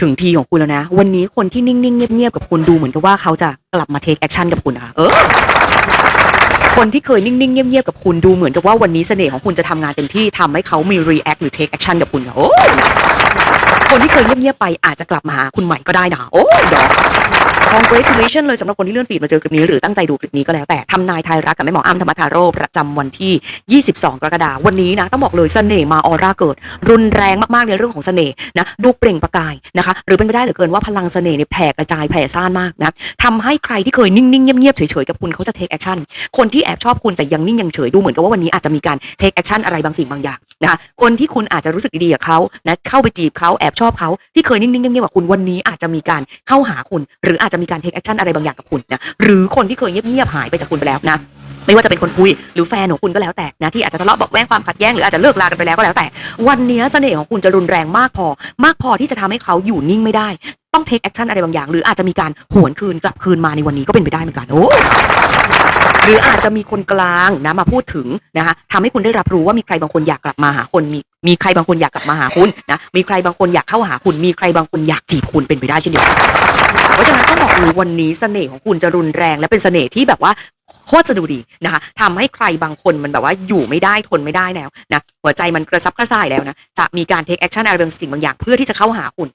ถึงทีของคุณแล้วนะ วันนี้คนที่นิ่งๆ เงียบๆ กับคุณดูเหมือนกับว่าเขาจะกลับมาเทคแอคชั่นกับคุณนะคะเออคนที่เคยนิ่งๆ เงียบๆ กับคุณดูเหมือนกับว่าวันนี้เสน่ห์ของคุณจะทำงานเต็มที่ทำให้เขามีรีแอคหรือเทคแอคชั่นกับคุณค่ะโอ้ คนที่เคยเงียบๆไปอาจจะกลับมาหาคุณใหม่ก็ได้นะโอ้ยดอก congratulation เลยสำหรับคนที่เลื่อนฟีดมาเจอคลิปนี้หรือตั้งใจดูคลิปนี้ก็แล้วแต่ทำนายทายรักกับแม่หมออ้ำธรรมทาโร่ประจำวันที่ 22 กรกฎาคมวันนี้นะต้องบอกเลยเสน่ห์มาออร่าเกิด รุนแรงมากๆในเรื่องของเสน่ห์นะดูเปล่งประกายนะคะ หรือเป็นไปได้เหลือเกินว่าพลังเสน่ห์เนี่ยแผ่กระจายแผ่ซ่านมากนะทำให้ใครที่เคยนิ่งๆเงียบๆเฉยๆกับคุณเขาจะ take action คนที่แอบชอบคุณแต่ยังนิ่งยังเฉยดูเหมือนกับว่าวันนี้อาจจะมีการ take action อะไรบางสิ่งบางอย่าง นะคะคนที่คุณอาจจะรู้สึกดีๆกับเขานะเข้าไปจีบเขาแอบชอบเขาที่เคยนิ่งๆเงียบๆกับคุณวันนี้อาจจะมีการเข้าหาคุณ หรืออาจจะมีการ take action อะไรบางอย่างกับคุณนะหรือคนที่เคยเงียบๆหายไปจากคุณไปแล้วนะไม่ว่าจะเป็นคนคุยหรือแฟนของคุณก็แล้วแต่นะที่อาจจะทะเลาะบาะแว้งความขัดแย้งหรืออาจจะเลิกลากันไปแล้วก็แล้วแต่ วันนี้เสน่ห์ของคุณจะรุนแรงมากพอ มากพอที่จะทำให้เขาอยู่นิ่งไม่ได้ ต้องเทคแอคชั่นอะไรบางอย่าง หรืออาจจะมีการหวนคืนกลับคืนมาในวันนี้ก็เป็นไปได้เหมือนกันโอ้หรืออาจจะมีคนกลางนะมาพูดถึงนะคะทำให้คุณได้รับรู้ว่ามีใครบางคนอยากกลับมาหาคนมีมีใครบางคนอยากกลับมาหาคุณนะมีใครบางคนอยากเข้าหาคุณ มีใครบางคนอยากจีบคุณเป็นไปได้เช่นเดียวกันเพราะฉะนั้นต้องบอกเลยวันนี้เสน่ห์ของคุณจะรุนแรง และเป็นเสน่ห์ที่แบบว่าโคตรจะดูดีนะคะทำให้ใครบางคนมันแบบว่าอยู่ไม่ได้ทนไม่ได้แล้วนะหัวใจมันกระซับกระส่ายแล้วนะจะมีการเทคแอคชั่นอะไรบางสิ่งบางอย่างเพื่อที่จะเข้าหาคุณ